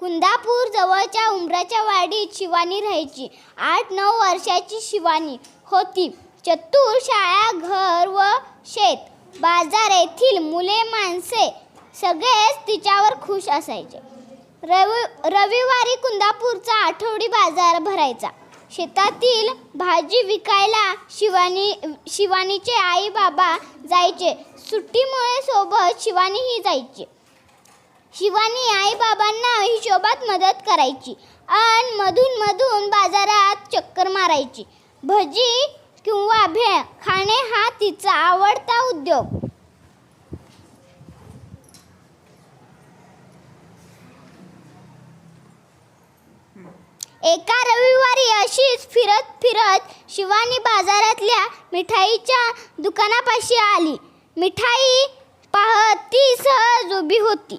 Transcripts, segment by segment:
कुंदापूर जवळच्या उमराच्या वाडीत शिवानी राहायची. आठ नऊ वर्षाची शिवानी होती. चतुर शाळा घर व शेत. बाजार येथील मुले माणसे सगळेच तिच्यावर खुश असायचे. रवि रविवारी कुंदापूरचा आठवडी बाजार भरायचा. शेतातील भाजी विकायला शिवानी शिवानीचे आई बाबा जायचे. सुट्टीमुळे सोबत शिवानीही जायची. शिवानी आई बाबांना हिशोबात मदत करायची आणि मधून मधून बाजारात चक्कर मारायची. भजी किंवा भेळ खाणे हा तिचा आवडता उद्योग. एका रविवारी अशीच फिरत फिरत शिवानी बाजारातल्या मिठाईच्या दुकानापाशी आली. मिठाई पाहत ती सहज उभी होती.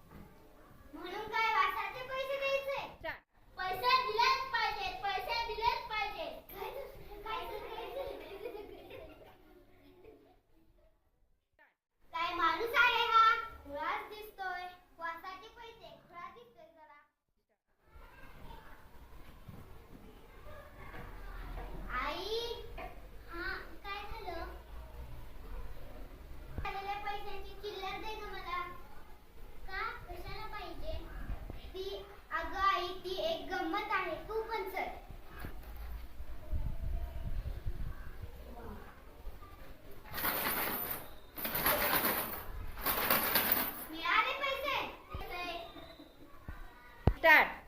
that.